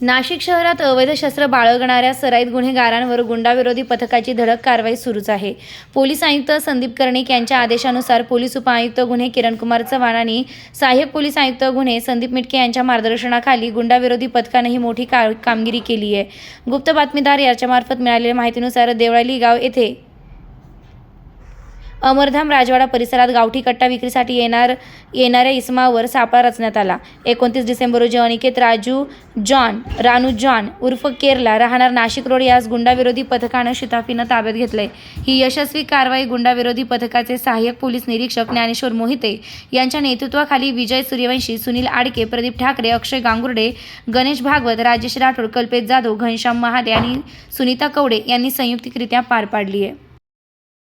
नाशिक शहरात अवैध शस्त्र बाळगणाऱ्या सराईत गुन्हेगारांवर गुंडाविरोधी पथकाची धडक कारवाई सुरूच आहे. पोलीस आयुक्त संदीप कर्णिक यांच्या आदेशानुसार पोलीस उपआयुक्त गुन्हे किरणकुमार चव्हाण आणि सहाय्यक पोलीस आयुक्त गुन्हे संदीप मिटके यांच्या मार्गदर्शनाखाली गुंडाविरोधी पथकाने ही मोठी का कामगिरी केली आहे. गुप्त बातमीदार याच्यामार्फत मिळालेल्या माहितीनुसार देवळाली गाव येथे अमरधाम राजवाडा परिसरात गावठी कट्टा विक्रीसाठी येणार येणाऱ्या इसमावर सापळा रचण्यात आला. एकोणतीस डिसेंबर रोजी अनिकेत राजू जॉन रानू जॉन उर्फ केरला राहणार नाशिक रोड यास गुंडाविरोधी पथकानं शिताफीनं ताब्यात घेतलंय. ही यशस्वी कारवाई गुंडाविरोधी पथकाचे सहाय्यक पोलीस निरीक्षक ज्ञानेश्वर मोहिते यांच्या नेतृत्वाखाली विजय सूर्यवंशी सुनील आडके प्रदीप ठाकरे अक्षय गांगुर्डे गणेश भागवत राजेश राठोड कल्पेश जाधव घनश्याम महाले आणि सुनीता कवडे यांनी संयुक्तिकरित्या पार पाडली आहे